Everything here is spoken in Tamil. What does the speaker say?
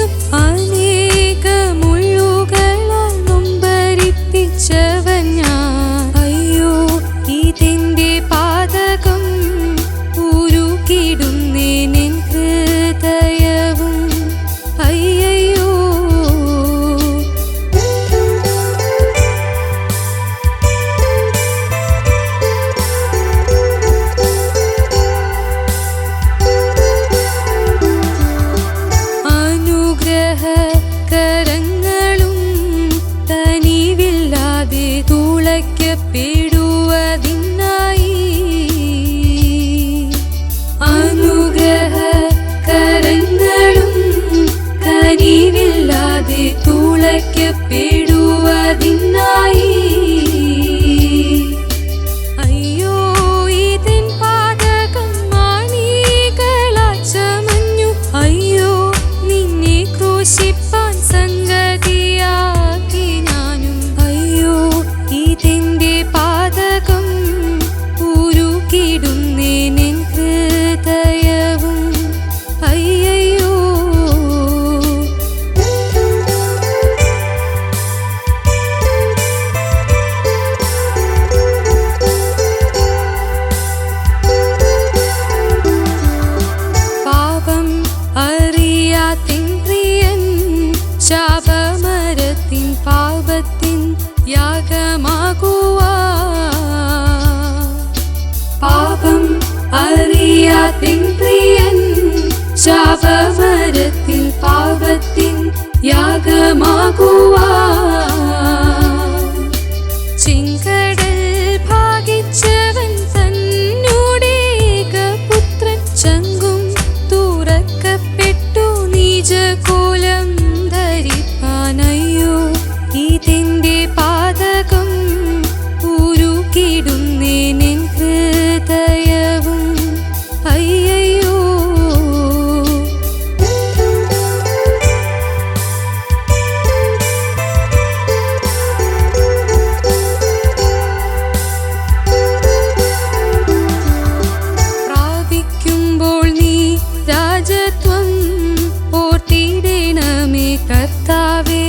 The. നീരില്ലാതെ തുളയ്ക്കപ്പെടുവതിനായി. யாகமாகுவா? பாபம் அறியாத்தின் பிரியன் சாபமரத்தில் பாவத்தின் யாகமாகுவா? está vindo.